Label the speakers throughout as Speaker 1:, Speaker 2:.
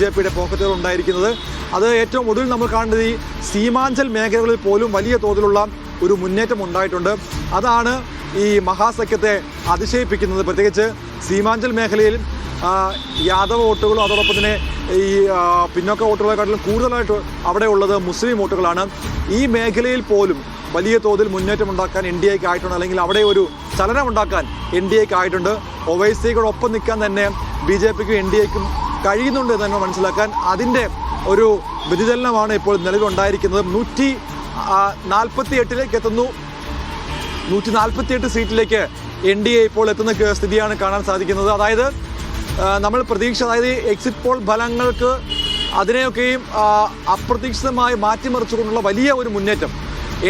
Speaker 1: J പിയുടെ പോക്കറ്റുകൾ ഉണ്ടായിരിക്കുന്നത്. അത് ഏറ്റവും ഒടുവിൽ നമ്മൾ കാണുന്നത് ഈ സീമാഞ്ചൽ മേഖലകളിൽ പോലും വലിയ തോതിലുള്ള ഒരു മുന്നേറ്റം ഉണ്ടായിട്ടുണ്ട്. അതാണ് ഈ മഹാസഖ്യത്തെ അതിശയിപ്പിക്കുന്നത്. പ്രത്യേകിച്ച് സീമാഞ്ചൽ മേഖലയിൽ യാദവ് വോട്ടുകളും അതോടൊപ്പം തന്നെ ഈ പിന്നോക്ക വോട്ടുകളെക്കാട്ടിലും കൂടുതലായിട്ട് അവിടെ ഉള്ളത് മുസ്ലിം വോട്ടുകളാണ്. ഈ മേഖലയിൽ പോലും വലിയ തോതിൽ മുന്നേറ്റം ഉണ്ടാക്കാൻ എൻ ഡി എക്ക് ആയിട്ടുണ്ട്. അല്ലെങ്കിൽ അവിടെ ഒരു ചലനം ഉണ്ടാക്കാൻ എൻ ഡി എക്ക് ആയിട്ടുണ്ട്. ഒവൈസിയോടൊപ്പം നിൽക്കാൻ തന്നെ ബി ജെ പിക്കും എൻ ഡി എക്കും കഴിയുന്നുണ്ട് എന്ന് തന്നെ മനസ്സിലാക്കാൻ അതിന്റെ ഒരു വ്യതിചലനമാണ് ഇപ്പോൾ നിലവിലുണ്ടായിരിക്കുന്നത്. നൂറ്റി നാൽപ്പത്തി എട്ടിലേക്ക് എത്തുന്നു. നൂറ്റി നാൽപ്പത്തി എട്ട് സീറ്റിലേക്ക് എൻ ഡി എ ഇപ്പോൾ എത്തുന്ന സ്ഥിതിയാണ് കാണാൻ സാധിക്കുന്നത്. അതായത് നമ്മൾ പ്രതീക്ഷ അതായത് എക്സിറ്റ് പോൾ ഫലങ്ങൾക്ക് അതിനെയൊക്കെയും അപ്രതീക്ഷിതമായി മാറ്റിമറിച്ചുകൊണ്ടുള്ള വലിയ ഒരു മുന്നേറ്റം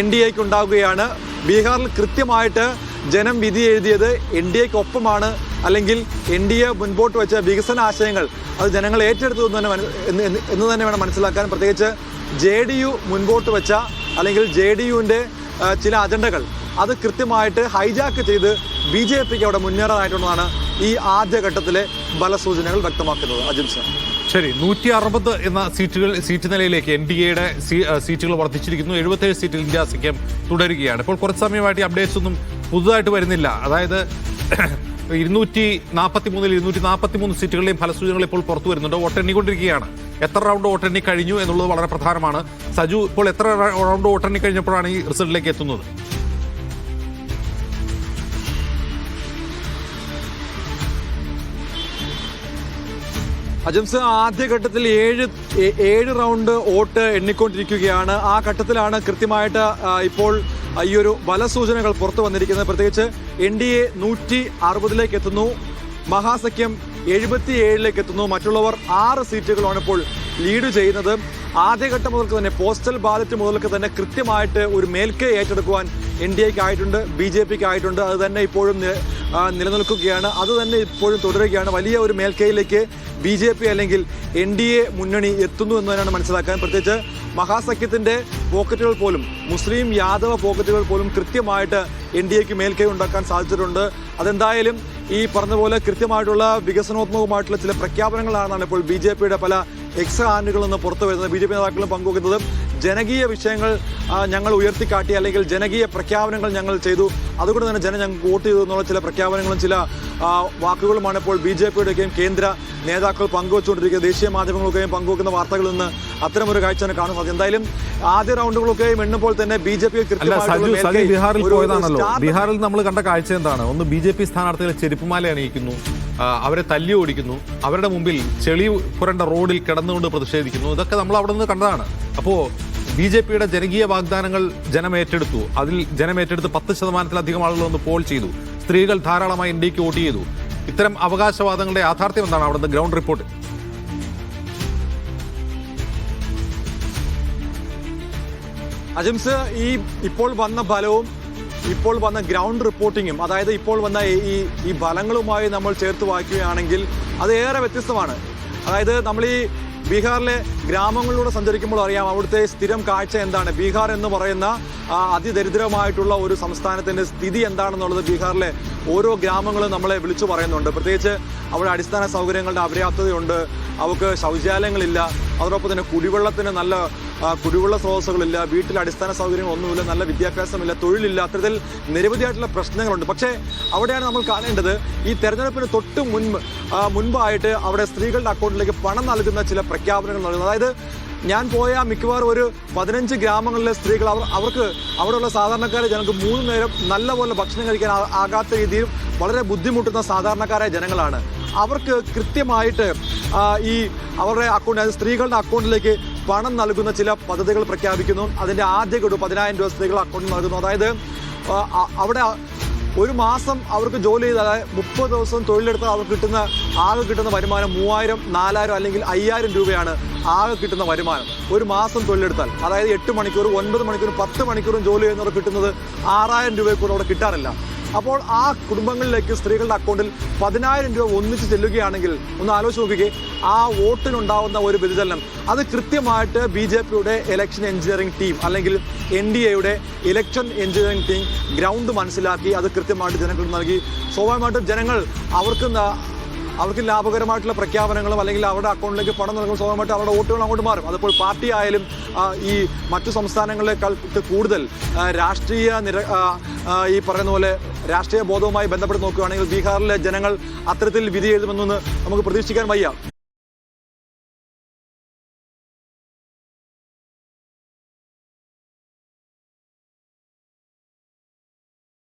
Speaker 1: എൻ ഡി എക്ക് ഉണ്ടാവുകയാണ്. ബീഹാറിൽ കൃത്യമായിട്ട് ജനം വിധി എഴുതിയത് എൻ ഡി എക്ക് ഒപ്പമാണ് അല്ലെങ്കിൽ എൻ ഡി എ മുൻപോട്ട് വെച്ച വികസന ആശയങ്ങൾ അത് ജനങ്ങൾ ഏറ്റെടുത്തു എന്ന് തന്നെ എന്ന് തന്നെ വേണം മനസ്സിലാക്കാൻ. പ്രത്യേകിച്ച് ജെ ഡി യു മുൻപോട്ട് വെച്ച അല്ലെങ്കിൽ ജെ ഡി യുവിന്റെ ചില അജണ്ടകൾ. അത് കൃത്യമായിട്ട് ഹൈജാക്ക് ചെയ്ത് ബി ജെ പിക്ക് അവിടെ മുന്നേറാനായിട്ടുള്ളതാണ് ഈ ആദ്യഘട്ടത്തിലെ ബലസൂചനകൾ വ്യക്തമാക്കുന്നത്. അജിംസ്
Speaker 2: ശരി. നൂറ്റി അറുപത് എന്ന സീറ്റുകൾ സീറ്റ് നിലയിലേക്ക് എൻ ഡി എയുടെ സീറ്റുകൾ വർദ്ധിച്ചിരിക്കുന്നു. എഴുപത്തേഴ് സീറ്റിൽ ഇന്ത്യ സഖ്യം തുടരുകയാണ്. ഇപ്പോൾ കുറച്ച് സമയമായിട്ട് അപ്ഡേറ്റ്സ് ഒന്നും പുതുതായിട്ട് വരുന്നില്ല. അതായത് ഇരുന്നൂറ്റി നാൽപ്പത്തി മൂന്നിൽ ഇരുന്നൂറ്റി നാൽപ്പത്തി മൂന്ന് സീറ്റുകളിലെയും ഫലസൂചനകൾ ഇപ്പോൾ പുറത്തു വരുന്നുണ്ട്. വോട്ടെണ്ണിക്കൊണ്ടിരിക്കുകയാണ് എത്ര റൗണ്ട് വോട്ടെണ്ണി കഴിഞ്ഞു എന്നുള്ളത് വളരെ പ്രധാനമാണ്. സജു ഇപ്പോൾ എത്ര റൗണ്ട് വോട്ടെണ്ണി കഴിഞ്ഞപ്പോഴാണ് ഈ റിസൾട്ടിലേക്ക് എത്തുന്നത്?
Speaker 1: അജംസ് ആദ്യഘട്ടത്തിൽ ഏഴ് ഏഴ് റൗണ്ട് വോട്ട് എണ്ണിക്കൊണ്ടിരിക്കുകയാണ്. ആ ഘട്ടത്തിലാണ് കൃത്യമായിട്ട് ഇപ്പോൾ ഈ ഒരു ബലസൂചനകൾ പുറത്തു വന്നിരിക്കുന്നത് പ്രത്യേകിച്ച് എൻ ഡി എ നൂറ്റി അറുപതിലേക്ക് എത്തുന്നു. മഹാസഖ്യം എഴുപത്തി ഏഴിലേക്ക് എത്തുന്നു. മറ്റുള്ളവർ ആറ് സീറ്റുകളാണ് ഇപ്പോൾ ലീഡ് ചെയ്യുന്നത്. ആദ്യഘട്ടം മുതൽക്ക് തന്നെ പോസ്റ്റൽ ബാലറ്റ് മുതൽക്ക് തന്നെ കൃത്യമായിട്ട് ഒരു മേൽക്കൈ ഏറ്റെടുക്കുവാൻ എൻ ഡി എക്ക് ആയിട്ടുണ്ട് ബി ജെ പിക്ക് ആയിട്ടുണ്ട് അത് തന്നെ ഇപ്പോഴും നിലനിൽക്കുകയാണ്. അത് തന്നെ ഇപ്പോഴും തുടരുകയാണ്. വലിയ ഒരു മേൽക്കൈയിലേക്ക് ബി ജെ പി അല്ലെങ്കിൽ എൻ ഡി എ മുന്നണി എത്തുന്നു എന്ന് തന്നെയാണ് മനസ്സിലാക്കാൻ. പ്രത്യേകിച്ച് മഹാസഖ്യത്തിന്റെ പോക്കറ്റുകൾ പോലും മുസ്ലിം യാദവ പോക്കറ്റുകൾ പോലും കൃത്യമായിട്ട് എൻ ഡി എക്ക് മേൽക്കൈ ഉണ്ടാക്കാൻ സാധിച്ചിട്ടുണ്ട്. അതെന്തായാലും ഈ പറഞ്ഞ കൃത്യമായിട്ടുള്ള വികസനോത്മകമായിട്ടുള്ള ചില പ്രഖ്യാപനങ്ങളാണെന്നാണ് ഇപ്പോൾ ബി ജെ പിയുടെ പല എക്സ് ആനുകളിൽ നിന്ന് പുറത്തു വരുന്നത് ബി ജെ പി നേതാക്കളും പങ്കുവെക്കുന്നത്. ജനകീയ വിഷയങ്ങൾ ഞങ്ങൾ ഉയർത്തിക്കാട്ടി അല്ലെങ്കിൽ ജനകീയ പ്രഖ്യാപനങ്ങൾ ഞങ്ങൾ ചെയ്തു. അതുകൊണ്ട് തന്നെ ജനം ഞങ്ങൾക്ക് വോട്ട് ചെയ്തു എന്നുള്ള ചില പ്രഖ്യാപനങ്ങളും ചില വാക്കുകളുമാണ് ഇപ്പോൾ ബി ജെ പിയുടെയൊക്കെയും കേന്ദ്ര നേതാക്കൾ പങ്കുവച്ചുകൊണ്ടിരിക്കുന്നത്. ദേശീയ മാധ്യമങ്ങളൊക്കെയും പങ്കുവെക്കുന്ന വാർത്തകളിൽ നിന്ന് അത്തരമൊരു കാഴ്ചയാണ് കാണാൻ സാധിക്കും എന്തായാലും ആദ്യ റൗണ്ടുകളൊക്കെയും എണ്ണുമ്പോൾ തന്നെ ബി ജെ പി
Speaker 2: ബീഹാറിൽ പോയതാണല്ലോ. ബീഹാറിൽ നമ്മൾ കണ്ട കാഴ്ച എന്താണ്? ഒന്ന് ബി ജെ പി സ്ഥാനാർത്ഥികളെ ചെരുപ്പുമാല അണിയിക്കുന്നു. അവരെ തല്ലി ഓടിക്കുന്നു. അവരുടെ മുമ്പിൽ ചെളി പുരണ്ട റോഡിൽ കിടന്നുകൊണ്ട് പ്രതിഷേധിക്കുന്നു. ഇതൊക്കെ നമ്മൾ അവിടെ നിന്ന് കണ്ടതാണ്. അപ്പോ ബി ജെ പിയുടെ ജനകീയ വാഗ്ദാനങ്ങൾ ജനമേറ്റെടുത്തു. അതിൽ ജനമേറ്റെടുത്ത് പത്ത് ശതമാനത്തിലധികം ആളുകൾ ഒന്ന് പോൾ ചെയ്തു. സ്ത്രീകൾ ധാരാളമായി ഇന്ത്യയ്ക്ക് വോട്ട് ചെയ്തു. ഇത്തരം അവകാശവാദങ്ങളുടെ യാഥാർത്ഥ്യം എന്താണ് അവിടുത്തെ ഗ്രൗണ്ട് റിപ്പോർട്ട്?
Speaker 1: അജംസ് ഈ ഇപ്പോൾ വന്ന ഫലവും ഇപ്പോൾ വന്ന ഗ്രൗണ്ട് റിപ്പോർട്ടിങ്ങും അതായത് ഇപ്പോൾ വന്ന ഈ- ഈ ഫലങ്ങളുമായി നമ്മൾ ചേർത്ത് വായിക്കുകയാണെങ്കിൽ അത് ഏറെ വ്യത്യസ്തമാണ്. അതായത് നമ്മൾ ഈ ബീഹാറിലെ ഗ്രാമങ്ങളിലൂടെ സഞ്ചരിക്കുമ്പോൾ അറിയാം അവിടുത്തെ സ്ഥിരം കാഴ്ച എന്താണ്? ബീഹാർ എന്ന് പറയുന്ന അതിദരിദ്രമായിട്ടുള്ള ഒരു സംസ്ഥാനത്തിന്റെ സ്ഥിതി എന്താണെന്നുള്ളത് ബീഹാറിലെ ഓരോ ഗ്രാമങ്ങളും നമ്മളെ വിളിച്ചു പറയുന്നുണ്ട്. പ്രത്യേകിച്ച് അവിടെ അടിസ്ഥാന സൗകര്യങ്ങളുടെ അപര്യാപ്തതയുണ്ട്. അവർക്ക് ശൗചാലയങ്ങളില്ല. അതോടൊപ്പം തന്നെ കുടിവെള്ളത്തിന് നല്ല കുടിവെള്ള സ്രോതസ്സുകളില്ല. വീട്ടിൽ അടിസ്ഥാന സൗകര്യങ്ങളൊന്നുമില്ല. നല്ല വിദ്യാഭ്യാസമില്ല. തൊഴിലില്ല. അത്തരത്തിൽ നിരവധിയായിട്ടുള്ള പ്രശ്നങ്ങളുണ്ട്. പക്ഷേ അവിടെയാണ് നമ്മൾ കാണേണ്ടത് ഈ തെരഞ്ഞെടുപ്പിന് തൊട്ട് മുൻപ് മുൻപായിട്ട് അവിടെ സ്ത്രീകളുടെ അക്കൗണ്ടിലേക്ക് പണം നൽകുന്ന ചില പ്രഖ്യാപനങ്ങൾ നൽകുന്നത് അതായത് ഞാൻ പോയ മിക്കവാറും ഒരു പതിനഞ്ച് ഗ്രാമങ്ങളിലെ സ്ത്രീകൾ അവർ അവർക്ക് അവിടെയുള്ള സാധാരണക്കാരെ ജനങ്ങൾക്ക് മൂന്ന് നേരം നല്ലപോലെ ഭക്ഷണം കഴിക്കാൻ ആകാത്ത രീതിയിൽ വളരെ ബുദ്ധിമുട്ടുന്ന സാധാരണക്കാരായ ജനങ്ങളാണ്. അവർക്ക് കൃത്യമായിട്ട് ഈ അവരുടെ അക്കൗണ്ട് അതായത് സ്ത്രീകളുടെ അക്കൗണ്ടിലേക്ക് പണം നൽകുന്ന ചില പദ്ധതികൾ പ്രഖ്യാപിക്കുന്നു. അതിന്റെ ആദ്യ ഗഡു പതിനായിരം രൂപ സ്ത്രീകൾ അക്കൗണ്ടിൽ നൽകുന്നു. അതായത് അവിടെ ഒരു മാസം അവർക്ക് ജോലി ചെയ്താൽ മുപ്പത് ദിവസം തൊഴിലെടുത്താൽ അവർക്ക് കിട്ടുന്ന ആകെ കിട്ടുന്ന വരുമാനം മൂവായിരം നാലായിരം അല്ലെങ്കിൽ അയ്യായിരം രൂപയാണ് ആകെ കിട്ടുന്ന വരുമാനം. ഒരു മാസം തൊഴിലെടുത്താൽ അതായത് എട്ട് മണിക്കൂർ ഒൻപത് മണിക്കൂർ പത്ത് മണിക്കൂറും ജോലി ചെയ്യുന്നവർ കിട്ടുന്നത് ആറായിരം രൂപയെ കൂടെ അവിടെ കിട്ടാറില്ല. അപ്പോൾ ആ കുടുംബങ്ങളിലേക്ക് സ്ത്രീകളുടെ അക്കൗണ്ടിൽ പതിനായിരം രൂപ ഒന്നിച്ച് ചെല്ലുകയാണെങ്കിൽ ഒന്ന് ആലോചിച്ച് നോക്കിക്കേ ആ വോട്ടിനുണ്ടാവുന്ന ഒരു വ്യതിചലനം. അത് കൃത്യമായിട്ട് ബി ജെ പിയുടെ ഇലക്ഷൻ എഞ്ചിനീയറിംഗ് ടീം അല്ലെങ്കിൽ എൻ ഡി എയുടെ ഇലക്ഷൻ എഞ്ചിനീയറിംഗ് ടീം ഗ്രൗണ്ട് മനസ്സിലാക്കി അത് കൃത്യമായിട്ട് ജനങ്ങൾക്ക് നൽകി. സ്വാഭാവികമായിട്ടും ജനങ്ങൾ അവർക്ക് അവർക്ക് ലാഭകരമായിട്ടുള്ള പ്രഖ്യാപനങ്ങളും അല്ലെങ്കിൽ അവരുടെ അക്കൗണ്ടിലേക്ക് പണം നൽകുന്ന സ്വാഭാവികമായിട്ട് അവരുടെ വോട്ടുകൾ അങ്ങോട്ട് മാറും. അതിപ്പോൾ പാർട്ടി ആയാലും ഈ മറ്റു സംസ്ഥാനങ്ങളെക്കാൾ കൂടുതൽ രാഷ്ട്രീയ നിര ഈ പറയുന്ന പോലെ രാഷ്ട്രീയ ബോധവുമായി ബന്ധപ്പെട്ട് നോക്കുകയാണെങ്കിൽ ബീഹാറിലെ ജനങ്ങൾ അത്തരത്തിൽ വിധി എഴുതുമെന്നൊന്ന് നമുക്ക് പ്രതീക്ഷിക്കാൻ വയ്യ.